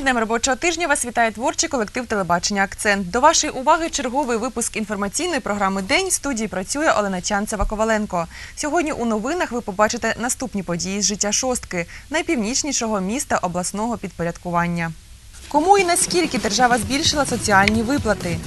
днем робочого тижня вас вітає творчий колектив телебачення Акцент. До вашої уваги черговий випуск інформаційної програми День. В студії працює Олена Чанцева Коваленко. Сьогодні у новинах ви побачите наступні події з життя шостки, найпівнічнішого міста обласного підпорядкування. Кому і наскільки держава збільшила соціальні виплати?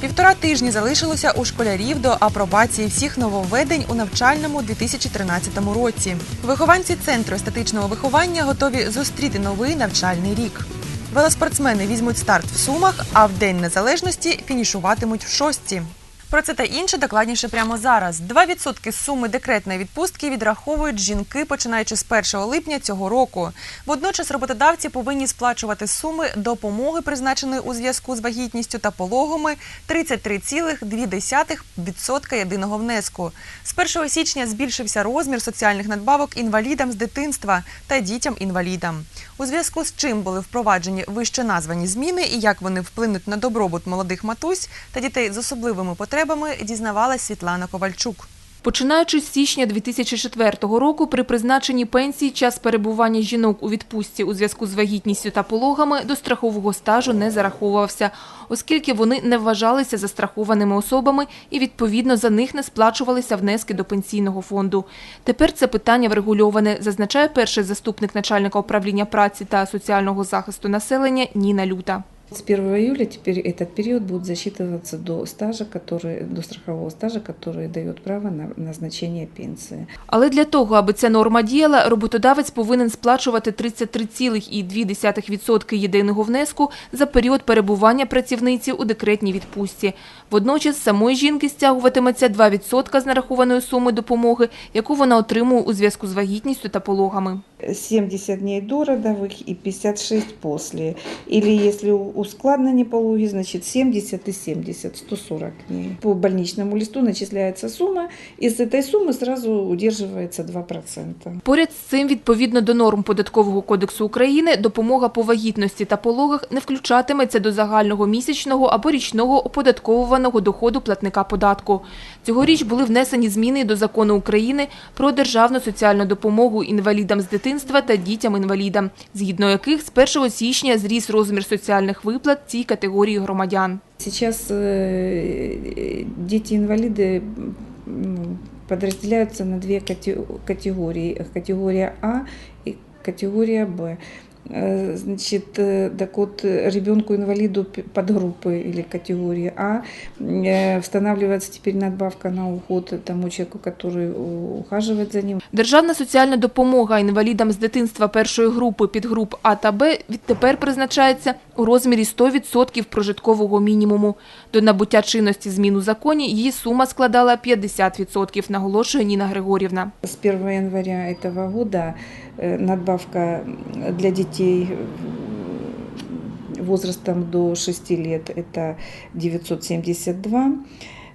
Півтора тижні залишилося у школярів до апробації всіх нововведень у навчальному 2013 році. Вихованці центру естетичного виховання готові зустріти новий навчальний рік. Велоспортсмени візьмуть старт в Сумах, а в День Незалежності фінішуватимуть в шостці. Про це та інше докладніше прямо зараз. 2% суми декретної відпустки відраховують жінки, починаючи з 1 липня цього року. Водночас роботодавці повинні сплачувати суми допомоги, призначеної у зв'язку з вагітністю та пологами 33,2% єдиного внеску. З 1 січня збільшився розмір соціальних надбавок інвалідам з дитинства та дітям-інвалідам. У зв'язку з чим були впроваджені вище названі зміни і як вони вплинуть на добробут молодих матусь та дітей з особливими потребами, дізнавалась Світлана Ковальчук. Починаючи з січня 2004 року, при призначенні пенсії час перебування жінок у відпустці у зв'язку з вагітністю та пологами до страхового стажу не зараховувався, оскільки вони не вважалися застрахованими особами і відповідно за них не сплачувалися внески до пенсійного фонду. Тепер це питання врегульоване, зазначає перший заступник начальника управління праці та соціального захисту населення Ніна Люта. С 1 июля теперь этот период будет засчитываться до стажа, который, до страхового стажа, который дает право на назначение пенсии. Але для того, аби ця норма діяла, роботодавець повинен сплачувати 33,2% єдиного внеску за період перебування працівниці у декретній відпустці. Водночас з самої жінки стягуватиметься 2% з нарахованої суми допомоги, яку вона отримує у зв'язку з вагітністю та пологами. 70 дней до родовых и 56 после. Или если у- ускладнение пологи, значит 70 и 70, 140 дней. По больничному листу начисляется сумма, и с этой суммы сразу удерживается 2%. Поряд з цим, відповідно до норм Податкового кодексу України, допомога по вагітності та пологах не включатиметься до загального місячного або річного оподатковуваного доходу платника податку. Цьогоріч були внесені зміни до закону України про державну соціальну допомогу інвалідам з дитинства та дітям-інвалідам, згідно яких з 1 січня зріс розмір соціальних виплат цій категорії громадян. Сейчас э, дети-инвалиды подразделяются на две категорії. Категория А и категория Б. Э, Значит, э, так вот, ребенку-инвалиду п- подгруппы или категории А э, устанавливается теперь надбавка на уход тому человеку, который ухаживает за ним. Державна соціальна допомога інвалідам з дитинства першої групи підгруп А та Б відтепер призначається у розмірі 100% прожиткового мінімуму. До набуття чинності змін у законі її сума складала 50%, наголошує Ніна Григорівна. С 1 января этого года э, надбавка для детей э, возрастом до 6 лет это 972 э,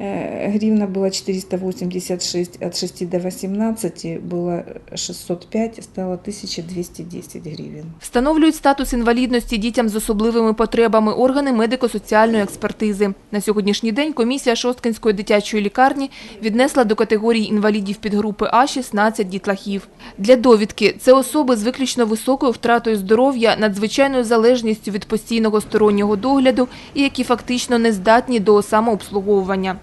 гривна была 486, от 6 до 18 было 605, стало 1210 гривен. Встановлюють статус інвалідності дітям з особливими потребами органи медико-соціальної експертизи. На сьогоднішній день комісія Шосткинської дитячої лікарні віднесла до категорії інвалідів підгрупи А 16 дітлахів. Для довідки це особи з виключно високою втратою здоров'я, надзвичайною залежністю від постійного стороннього догляду і які фактично не здатні до самообслуговування.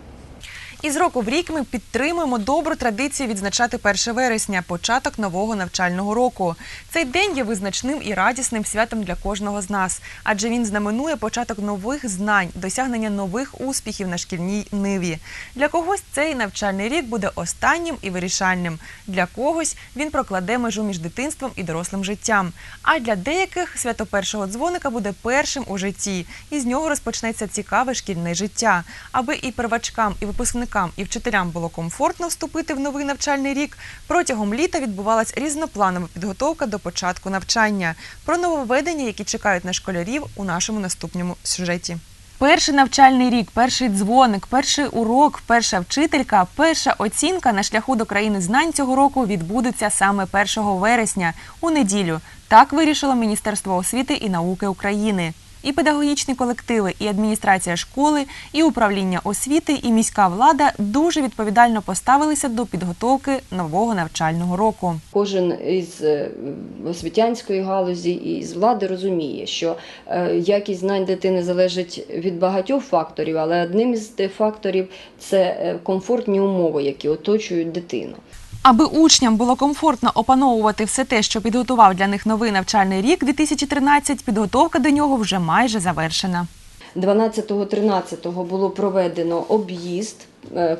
І з року в рік ми підтримуємо добру традицію відзначати 1 вересня, початок нового навчального року. Цей день є визначним і радісним святом для кожного з нас, адже він знаменує початок нових знань, досягнення нових успіхів на шкільній ниві. Для когось цей навчальний рік буде останнім і вирішальним. Для когось він прокладе межу між дитинством і дорослим життям. А для деяких свято першого дзвоника буде першим у житті, і з нього розпочнеться цікаве шкільне життя. Аби і первачкам, і випускникам, і вчителям було комфортно вступити в новий навчальний рік. Протягом літа відбувалась різнопланова підготовка до початку навчання. Про нововведення, які чекають на школярів у нашому наступному сюжеті. Перший навчальний рік, перший дзвоник, перший урок, перша вчителька, перша оцінка на шляху до країни знань цього року відбудуться саме 1 вересня у неділю. Так вирішило Міністерство освіти і науки України. І педагогічні колективи, і адміністрація школи, і управління освіти, і міська влада дуже відповідально поставилися до підготовки нового навчального року. Кожен із е, освітянської галузі і з влади розуміє, що е, якість знань дитини залежить від багатьох факторів, але одним із тих факторів це е, комфортні умови, які оточують дитину. Аби учням було комфортно опановувати все те, що підготував для них новий навчальний рік 2013, підготовка до нього вже майже завершена. 12-13 було проведено об'їзд,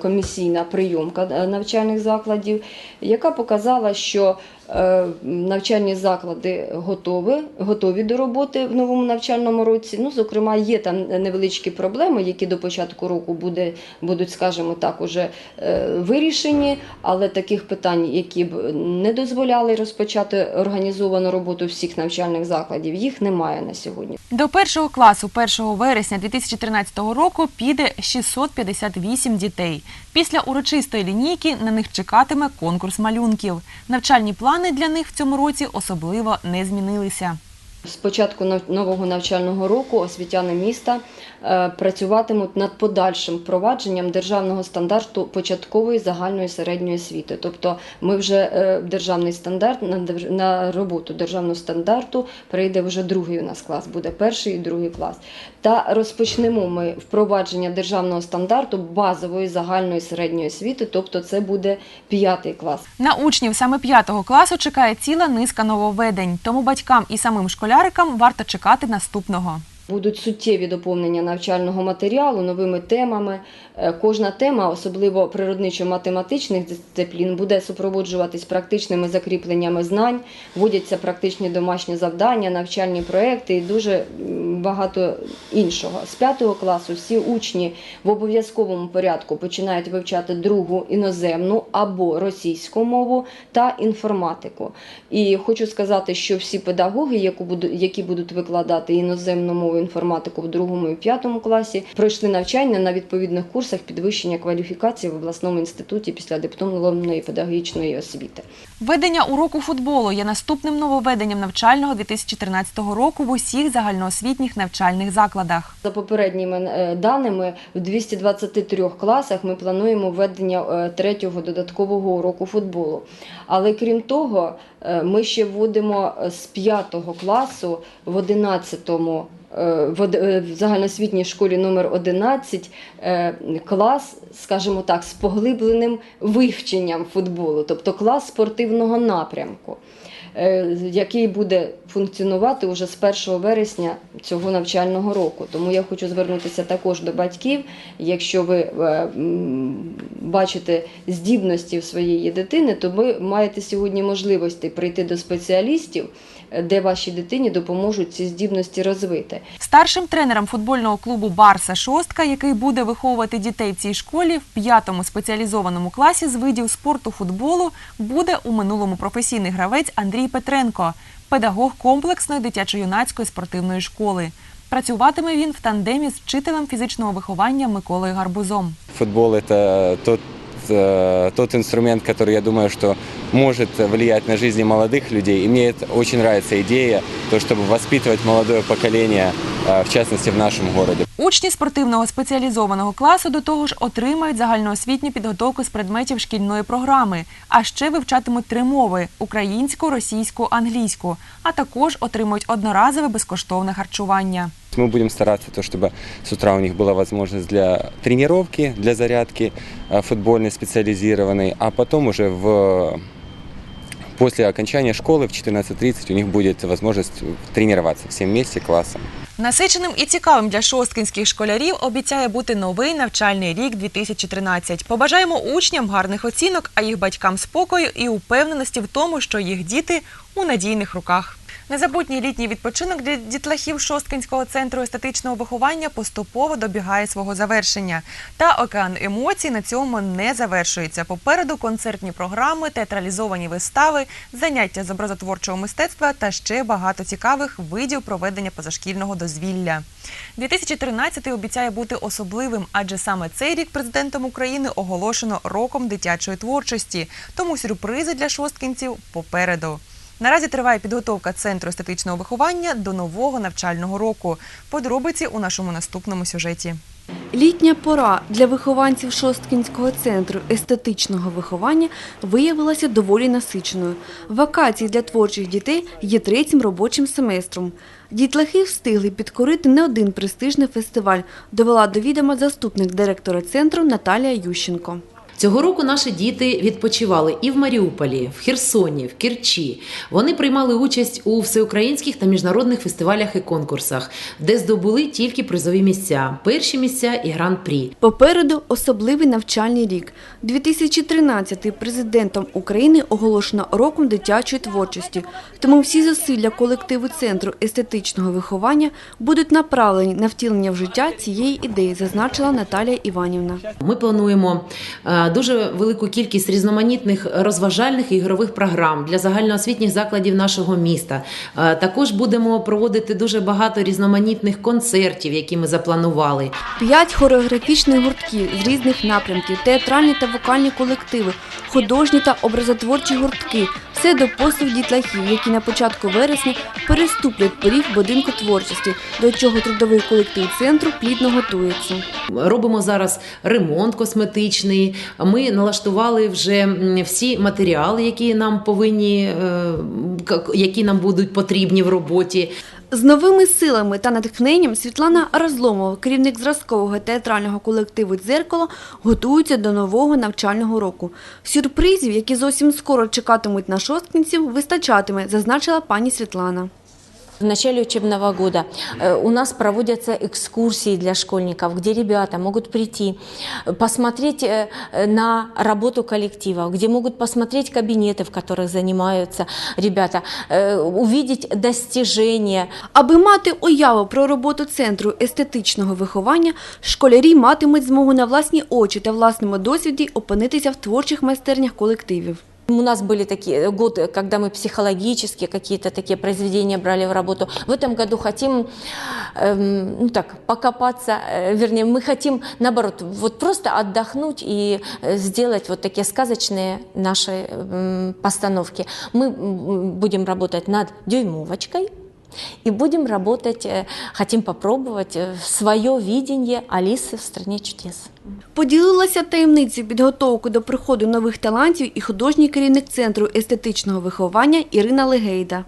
комісійна прийомка е, навчальних закладів, яка показала, що е, навчальні заклади готові, готові до роботи в новому навчальному році. Ну, зокрема, є там невеличкі проблеми, які до початку року буде, будуть, скажімо так, уже е, вирішені, але таких питань, які б не дозволяли розпочати організовану роботу всіх навчальних закладів, їх немає на сьогодні. До першого класу 1 вересня 2013 року піде 658 дітей. Після урочистої лінійки на них чекатиме конкурс малюнків. Навчальні плани для них в цьому році особливо не змінилися. З початку нового навчального року освітяни міста е, працюватимуть над подальшим впровадженням державного стандарту початкової загальної середньої освіти. Тобто, ми вже е, державний стандарт на роботу державного стандарту прийде вже другий у нас клас, буде перший і другий клас. Та розпочнемо ми впровадження державного стандарту базової загальної середньої освіти, тобто це буде п'ятий клас. На учнів саме 5 класу чекає ціла низка нововведень, тому батькам і самим школярикам варто чекати наступного. Будуть суттєві доповнення навчального матеріалу новими темами. Е, Кожна тема, особливо природничо-математичних дисциплін, буде супроводжуватись практичними закріпленнями знань, вводяться практичні домашні завдання, навчальні проекти і дуже багато іншого. З п'ятого класу всі учні в обов'язковому порядку починають вивчати другу іноземну або російську мову та інформатику. І хочу сказати, що всі педагоги, які будуть викладати іноземну мову інформатику в другому і п'ятому класі, пройшли навчання на відповідних курсах підвищення кваліфікації в обласному інституті після дипломної педагогічної освіти. Введення уроку футболу є наступним нововведенням навчального 2013 року в усіх загальноосвітніх навчальних закладах. За попередніми е, даними, в 223 класах ми плануємо введення е, третього додаткового уроку футболу. Але крім того, е, ми ще вводимо з 5 класу в 11 е, в загальноосвітній школі номер 11 е, клас, скажімо так, з поглибленим вивченням футболу, тобто клас спортивного напрямку який буде функціонувати уже з 1 вересня цього навчального року. Тому я хочу звернутися також до батьків. Якщо ви е, бачите здібності в своєї дитини, то ви маєте сьогодні можливості прийти до спеціалістів, е, де вашій дитині допоможуть ці здібності розвити. Старшим тренером футбольного клубу Барса Шостка, який буде виховувати дітей в цій школі в п'ятому спеціалізованому класі з видів спорту футболу, буде у минулому професійний гравець Андрій Петренко, педагог комплексної дитячо-юнацької спортивної школи. Працюватиме він в тандемі з вчителем фізичного виховання Миколою Гарбузом. Футбол – тот, э, тот инструмент, который, я думаю, что может влиять на жизни молодых людей. И мне это очень нравится идея, то, чтобы воспитывать молодое поколение, э, в частности, в нашем городе. Учні спортивного спеціалізованого класу до того ж отримають загальноосвітню підготовку з предметів шкільної програми, а ще вивчатимуть три мови українську, російську, англійську, а також отримують одноразове безкоштовне харчування. Мы будем стараться, то, чтобы с утра у них была возможность для тренировки, для зарядки э, футбольной специализированной, а потом уже в После окончания школы в 14.30 у них будет возможность тренироваться всем вместе классом. Насиченим і цікавим для шосткинських школярів обіцяє бути новий навчальний рік 2013. Побажаємо учням гарних оцінок, а їх батькам спокою і упевненості в тому, що їх діти у надійних руках. Незабутній літній відпочинок для дітлахів Шосткинського центру естетичного виховання поступово добігає свого завершення. Та океан емоцій на цьому не завершується. Попереду концертні програми, театралізовані вистави, заняття з образотворчого мистецтва та ще багато цікавих видів проведення позашкільного дозвілля. 2013 обіцяє бути особливим, адже саме цей рік президентом України оголошено роком дитячої творчості. Тому сюрпризи для шосткінців попереду. Наразі триває підготовка центру естетичного виховання до нового навчального року. Подробиці у нашому наступному сюжеті. Літня пора для вихованців Шосткінського центру естетичного виховання виявилася доволі насиченою. Вакації для творчих дітей є третім робочим семестром. Дітлахи встигли підкорити не один престижний фестиваль, довела до відома заступник директора центру Наталія Ющенко. Цього року наші діти відпочивали і в Маріуполі, в Херсоні, в Керчі. Вони приймали участь у всеукраїнських та міжнародних фестивалях і конкурсах, де здобули тільки призові місця, перші місця і гран-прі. Попереду особливий навчальний рік. 2013 президентом України оголошено роком дитячої творчості. Тому всі зусилля колективу центру естетичного виховання будуть направлені на втілення в життя цієї ідеї, зазначила Наталія Іванівна. Ми плануємо е, дуже велику кількість різноманітних розважальних і ігрових програм для загальноосвітніх закладів нашого міста. Е, Також будемо проводити дуже багато різноманітних концертів, які ми запланували. П'ять хореографічних гуртків з різних напрямків, театральні та вокальні колективи, художні та образотворчі гуртки – все до послуг дітлахів, які на початку вересня переступлять поріг будинку творчості, до чого трудовий колектив центру плідно готується. Робимо зараз ремонт косметичний. Ми налаштували вже всі матеріали, які нам повинні, е, які нам будуть потрібні в роботі. З новими силами та натхненням Світлана Разломова, керівник зразкового театрального колективу «Дзеркало», готується до нового навчального року. Сюрпризів, які зовсім скоро чекатимуть на шосткінців, вистачатиме, зазначила пані Світлана. В начале учебного года э, у нас проводятся экскурсии для школьников, где ребята могут прийти, э, посмотреть э, э, на работу коллектива, где могут посмотреть кабинеты, в которых занимаются ребята, э, увидеть достижения, Аби мати уяву про роботу центру естетичного виховання, школярі матимуть змогу на власні очі та власному досвіді опинитися в творчих майстернях колективів. У нас были такие годы, когда мы психологические какие-то такие произведения брали в работу. В этом году хотим, эм, ну так, покопаться, э, вернее, мы хотим, наоборот, вот просто отдохнуть и э, сделать вот такие сказочные наши эм, постановки. Мы м, будем работать над дюймовочкой, и будем работать, э, хотим попробовать э, свое видение Алисы в «Стране чудес». Поділилася таємницею підготовки до приходу нових талантів і художній керівник центру естетичного виховання Ірина Легейда.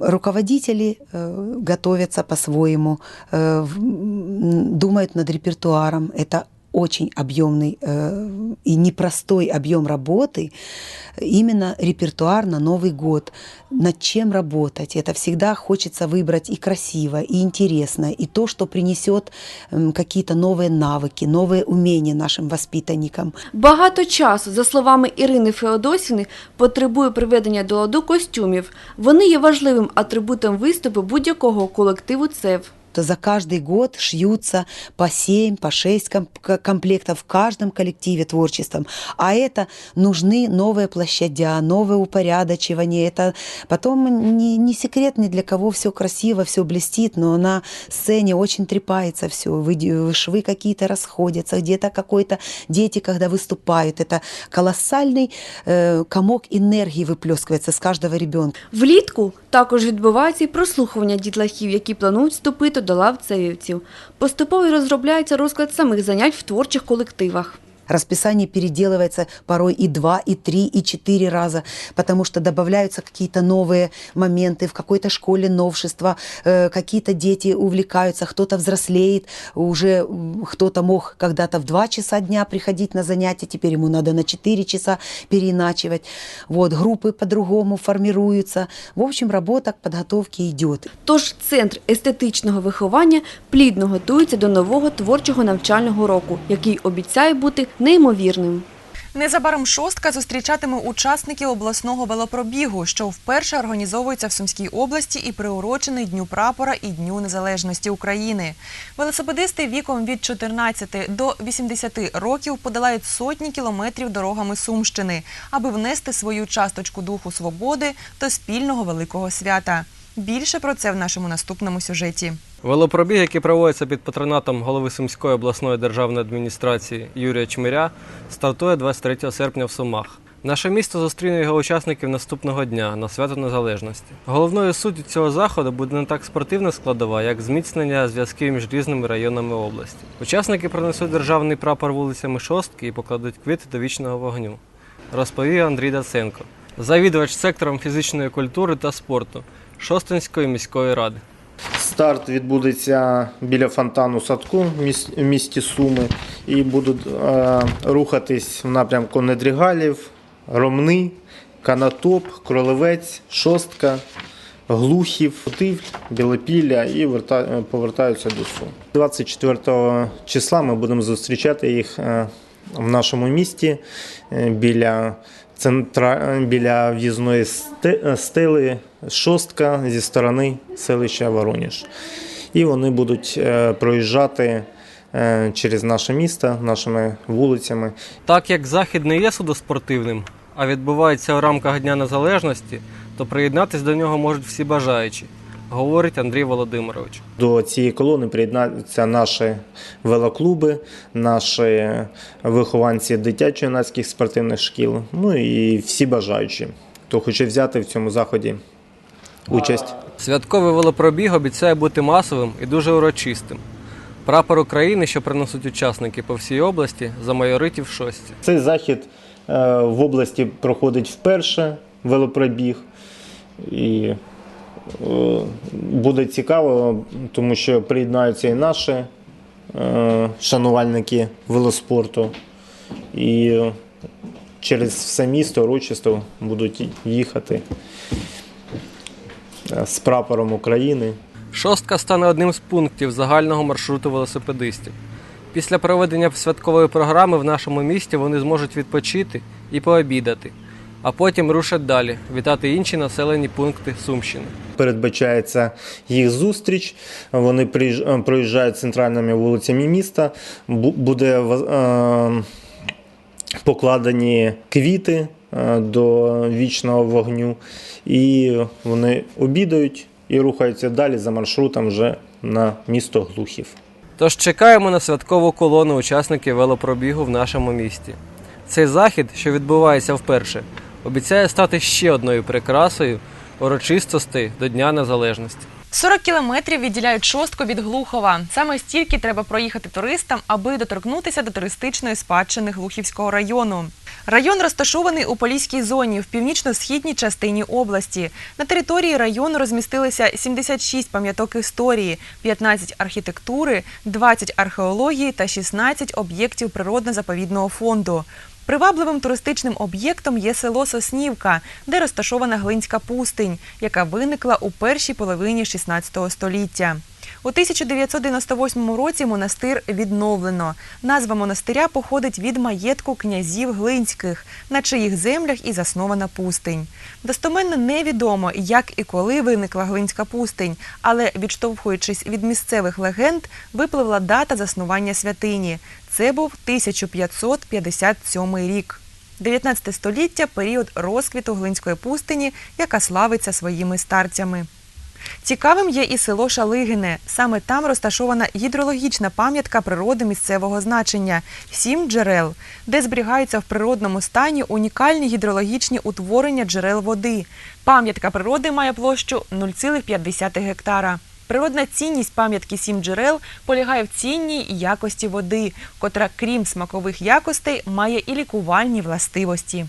Руководители э, готовятся по-своему, э, в- м, думают над репертуаром. Это очень объемный э, и непростой объем работы, именно репертуар на Новый год. Над чем работать? Это всегда хочется выбрать и красиво, и интересно, и то, что принесет м, какие-то новые навыки, новые умения нашим воспитанникам. Багато часу, за словами Ірини Феодосіни, потребує приведення до ладу костюмів. Вони є важливим атрибутом виступу будь-якого колективу ЦЕВ. То за каждый год шьются по 7, по 6 комп- к- комплектов в каждом коллективе творчеством. А это нужны новые площадя, новое упорядочивание. Это потом не, не секрет ни для кого все красиво, все блестит, но на сцене очень трепается все. Швы какие-то расходятся, где-то какой-то дети, когда выступают. Это колоссальный э, комок энергии выплескивается с каждого ребенка. Влітку також відбувається і прослухування дітлахів, які планують вступити до лав цевівців. Поступово розробляється розклад самих занять в творчих колективах. Расписание переделывается порой и два, и три, и четыре раза, потому что добавляются какие-то новые моменты, в какой-то школе новшества, э, какие-то дети увлекаются, кто-то взрослеет, уже м, кто-то мог когда-то в два часа дня приходить на занятия, теперь ему надо на четыре часа переиначивать. Вот, группы по-другому формируются. В общем, работа к подготовке идет. Тож центр естетичного виховання плідно готується до нового творчого навчального року, який обіцяє бути неймовірним. Незабаром шостка зустрічатиме учасників обласного велопробігу, що вперше організовується в Сумській області і приурочений Дню прапора і Дню Незалежності України. Велосипедисти віком від 14 до 80 років подолають сотні кілометрів дорогами Сумщини, аби внести свою часточку духу свободи до спільного великого свята. Більше про це в нашому наступному сюжеті. Велопробіг, який проводиться під патронатом голови Сумської обласної державної адміністрації Юрія Чмиря, стартує 23 серпня в Сумах. Наше місто зустріне його учасників наступного дня на свято Незалежності. Головною суттю цього заходу буде не так спортивна складова, як зміцнення зв'язків між різними районами області. Учасники пронесуть державний прапор вулицями Шостки і покладуть квіти до вічного вогню. Розповів Андрій Даценко, завідувач сектором фізичної культури та спорту Шостинської міської ради. Старт відбудеться біля фонтану садку в місті Суми і будуть е, рухатись в напрямку Недрігалів, Ромни, Канатоп, Кролевець, Шостка, Глухів, Путивль, Білопілля і верта- повертаються до Сум. 24 числа ми будемо зустрічати їх е, в нашому місті е, біля центра біля в'їзної сте- стели шостка зі сторони селища Вороніж. І вони будуть е, проїжджати е, через наше місто, нашими вулицями. Так як захід не є судоспортивним, а відбувається у рамках Дня Незалежності, то приєднатись до нього можуть всі бажаючі, говорить Андрій Володимирович. До цієї колони приєднаються наші велоклуби, наші вихованці дитячо-юнацьких спортивних шкіл, ну і всі бажаючі, хто хоче взяти в цьому заході участь. Святковий велопробіг обіцяє бути масовим і дуже урочистим. Прапор України, що приносять учасники по всій області, замайорить в шості. Цей захід е, в області проходить вперше велопробіг. І буде цікаво, тому що приєднаються і наші е, шанувальники велоспорту. І е, через все місто урочисто будуть їхати е, з прапором України. Шостка стане одним з пунктів загального маршруту велосипедистів. Після проведення святкової програми в нашому місті вони зможуть відпочити і пообідати, а потім рушать далі, вітати інші населені пункти Сумщини. Передбачається їх зустріч. Вони е, проїжджають центральними вулицями міста. Буде е, покладені квіти е, до вічного вогню, і вони обідають і рухаються далі за маршрутом вже на місто Глухів. Тож чекаємо на святкову колону учасників велопробігу в нашому місті. Цей захід, що відбувається вперше, обіцяє стати ще одною прикрасою урочистостей до Дня Незалежності. 40 кілометрів відділяють шостку від Глухова. Саме стільки треба проїхати туристам, аби доторкнутися до туристичної спадщини Глухівського району. Район розташований у Поліській зоні в північно-східній частині області. На території району розмістилися 76 пам'яток історії, 15 архітектури, 20 археології та 16 об'єктів природно-заповідного фонду. Привабливим туристичним об'єктом є село Соснівка, де розташована Глинська пустинь, яка виникла у першій половині 16 століття. У 1998 році монастир відновлено. Назва монастиря походить від маєтку князів Глинських, на чиїх землях і заснована пустинь. Достоменно невідомо, як і коли виникла Глинська пустинь, але відштовхуючись від місцевих легенд, випливла дата заснування святині. Це був 1557 рік. 19 століття період розквіту Глинської пустині, яка славиться своїми старцями. Цікавим є і село Шалигине. Саме там розташована гідрологічна пам'ятка природи місцевого значення сім джерел, де зберігаються в природному стані унікальні гідрологічні утворення джерел води. Пам'ятка природи має площу 0,5 гектара. Природна цінність пам'ятки сім джерел полягає в цінній якості води, котра, крім смакових якостей, має і лікувальні властивості.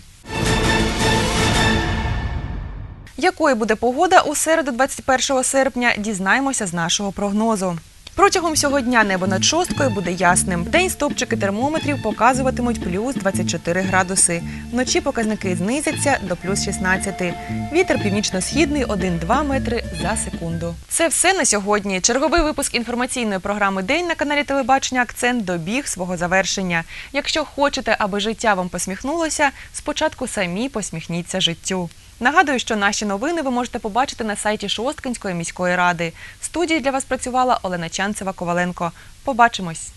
Якою буде погода у середу 21 серпня, дізнаємося з нашого прогнозу. Протягом всього дня небо над шосткою буде ясним. Вдень стопчики термометрів показуватимуть плюс 24 градуси. Вночі показники знизяться до плюс 16. Вітер північно-східний 1-2 метри за секунду. Це все на сьогодні. Черговий випуск інформаційної програми День на каналі Телебачення Акцент добіг свого завершення. Якщо хочете, аби життя вам посміхнулося, спочатку самі посміхніться життю. Нагадую, що наші новини ви можете побачити на сайті Шосткинської міської ради. В студії для вас працювала Олена Чанцева Коваленко. Побачимось.